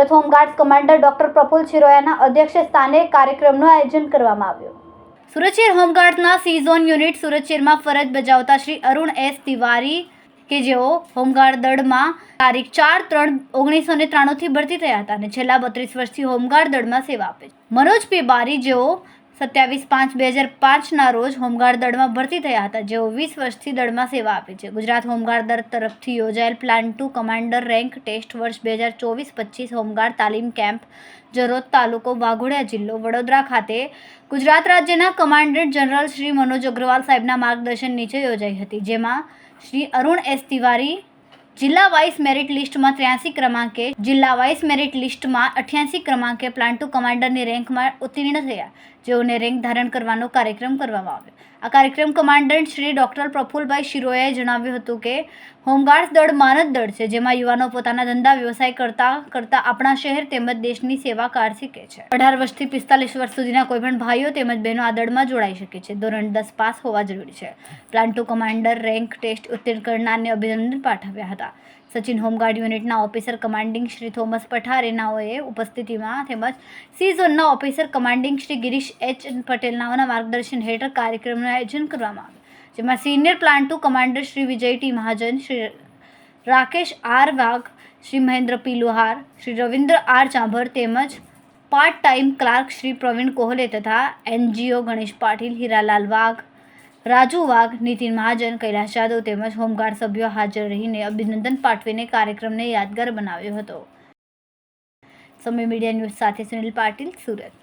Surat homeguards commander doctor Praful ચિરોયાના અધ્યક્ષ સ્થાને કાર્યક્રમનું આયોજન કરવામાં આવ્યું. સુરત શહેર હોમગાર્ડ્સના સી ઝોન યુનિટ સુરત શહેરમાં ફરજ બજાવતા શ્રી અરુણ એસ તિવારી કે જેઓ હોમગાર્ડ દળમાં તારીખ ચાર ત્રણ ઓગણીસો ને ત્રાણુંથી ભરતી થયા હતા અને છેલ્લા બત્રીસ વર્ષથી હોમગાર્ડ દળમાં સેવા આપે છે. મનોજ પેબારી જેઓ સત્યાવીસ પાંચ બે હજાર પાંચના રોજ હોમગાર્ડ દળમાં ભરતી થયા હતા. જેઓ વીસ વર્ષથી દળમાં સેવા આપે છે. ગુજરાત હોમગાર્ડ દળ તરફથી યોજાયેલ platoon commander rank test વર્ષ બે હજાર ચોવીસ પચીસ હોમગાર્ડ તાલીમ કેમ્પ, જરોદ તાલુકો, વાઘોડિયા જિલ્લો, વડોદરા ખાતે ગુજરાત રાજ્યના કમાન્ડન્ટ જનરલ શ્રી મનોજ અગ્રવાલ સાહેબના માર્ગદર્શન નીચે યોજાઈ હતી. જેમાં શ્રી અરુણ એસ તિવારી જિલ્લા વાઇસ મેરિટ લિસ્ટમાં ત્ર્યાસી ક્રમાંકે, જિલ્લા વાઇસ મેરિટ લિસ્ટમાં અઠ્યાસી ક્રમાંકે પ્લાન્ટુ કમાન્ડરની રેન્કમાં ઉત્તીર્ણ થયા. જેઓને રેન્ક ધારણ કરવાનો કાર્યક્રમ કરવામાં આવ્યો. આ કાર્યક્રમ કમાન્ડન્ટ શ્રી ડૉક્ટર પ્રફુલભાઈ શિરોયાએ જણાવ્યું હતું કે, હોમગાર્ડ્સ દળ માનદ દળ છે, જેમાં યુવાનો પોતાના ધંધા વ્યવસાય કરતા કરતા આપણા શહેર તેમજ દેશની સેવા કાર શીખે છે. અઢાર વર્ષથી પિસ્તાલીસ વર્ષ સુધીના કોઈપણ ભાઈઓ તેમજ બહેનો આ દળમાં જોડાઈ શકે છે. ધોરણ દસ પાસ હોવા જરૂરી છે. પ્લાન્ટુ કમાન્ડર રેન્ક ટેસ્ટ ઉત્તીર્ણ કરનારને અભિનંદન પાઠવ્યા હતા. સચિન હોમગાર્ડ યુનિટના ઓફિસર કમાન્ડિંગ શ્રી થોમસ પઠારેનાઓએ ઉપસ્થિતિમાં તેમજ સી ઝોનના officer commanding Shri Girish H પટેલનાઓના માર્ગદર્શન હેઠળ કાર્યક્રમનું આયોજન કરવામાં આવ્યું. જેમાં senior platoon commander Shri Vijay T Mahajan, Shri Rakesh R Vagh, Shri Mahendra P Luhar, Shri Ravindra R Chambhar તેમજ part time clerk Shri Pravin Kohle તથા એનજીઓ ગણેશ પાટીલ, હીરાલાલ વાઘ રાજુ વાઘ, નીતિન મહાજન, કૈલાશ જાદવ તેમજ હોમગાર્ડ સભ્યો હાજર રહીને અભિનંદન પાઠવીને કાર્યક્રમને યાદગાર બનાવ્યો હતો. સમય મીડિયા ન્યૂઝ સાથે સુનિલ પાટીલ, સુરત.